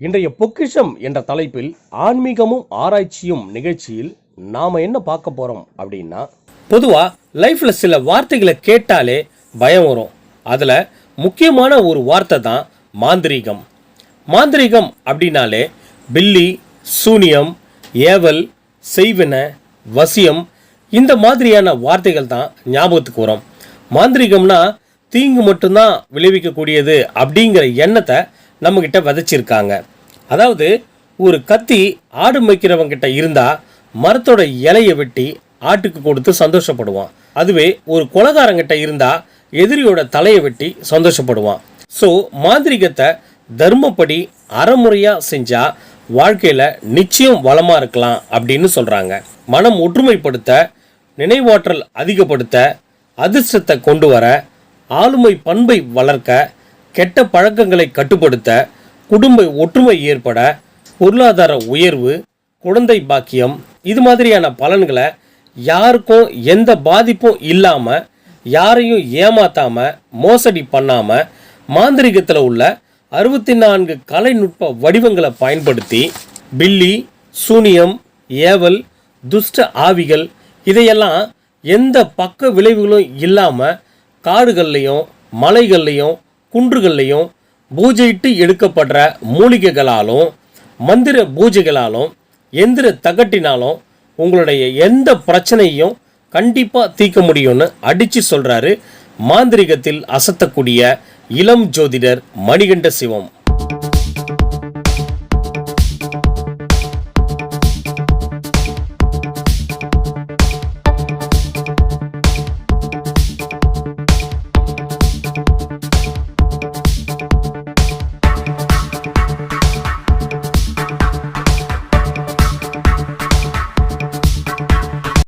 இன்றைய பொக்கிஷம் என்ற தலைப்பில் ஆன்மீகமும் ஆராய்ச்சியும் நிகழ்ச்சியில் நாம என்ன பார்க்க போறோம் அப்படின்னா பொதுவாக லைஃப்பில் சில வார்த்தைகளை கேட்டாலே பயம் வரும். அதில் முக்கியமான ஒரு வார்த்தை தான் மாந்திரீகம். மாந்திரீகம் அப்படின்னாலே பில்லி சூனியம் ஏவல் செய்வின வசியம் இந்த மாதிரியான வார்த்தைகள் தான் ஞாபகத்துக்கு வரும். மாந்திரிகம்னா தீங்கு மட்டும்தான் விளைவிக்கக்கூடியது அப்படிங்கிற எண்ணத்தை நம்மக்கிட்ட விதைச்சிருக்காங்க. அதாவது ஒரு கத்தி ஆடு மேய்க்கிறவங்கிட்ட இருந்தால் மரத்தோட இலையை வெட்டி ஆட்டுக்கு கொடுத்து சந்தோஷப்படுவான். அதுவே ஒரு கொலகாரங்கிட்ட இருந்தால் எதிரியோட தலையை வெட்டி சந்தோஷப்படுவான். ஸோ மாந்திரிகத்தை தர்மப்படி அறமுறையாக செஞ்சால் வாழ்க்கையில் நிச்சயம் வளமாக இருக்கலாம் அப்படின்னு சொல்கிறாங்க மனம் ஒற்றுமைப்படுத்த நினைவாற்றல் அதிகப்படுத்த அதிர்ஷ்டத்தை கொண்டு வர ஆளுமை பண்பை வளர்க்க கெட்ட பழக்கங்களை கட்டுப்படுத்த குடும்ப ஒற்றுமை ஏற்பட பொருளாதார உயர்வு குழந்தை பாக்கியம் இது மாதிரியான பலன்களை யாருக்கும் எந்த பாதிப்பும் இல்லாமல் யாரையும் ஏமாத்தாம மோசடி பண்ணாம மாந்திரிகத்தில் உள்ள அறுபத்தி நான்கு கலைநுட்ப வடிவங்களை பயன்படுத்தி பில்லி சூனியம் ஏவல் துஷ்ட ஆவிகள் இதையெல்லாம் எந்த பக்க விளைவுகளும் இல்லாமல் காடுகள்லையும் மலைகள்லையும் குன்றுகள்லையும் பூஜையிட்டு எடுக்கப்படுற மூலிகைகளாலும் மந்திர பூஜைகளாலும் எந்திர தகட்டினாலும் உங்களுடைய எந்த பிரச்சனையும் கண்டிப்பாக தீர்க்க முடியும்னு அடித்து சொல்கிறாரு மாந்திரிகத்தில் அசத்தக்கூடிய இளம் ஜோதிடர் மணிகண்ட சிவம்.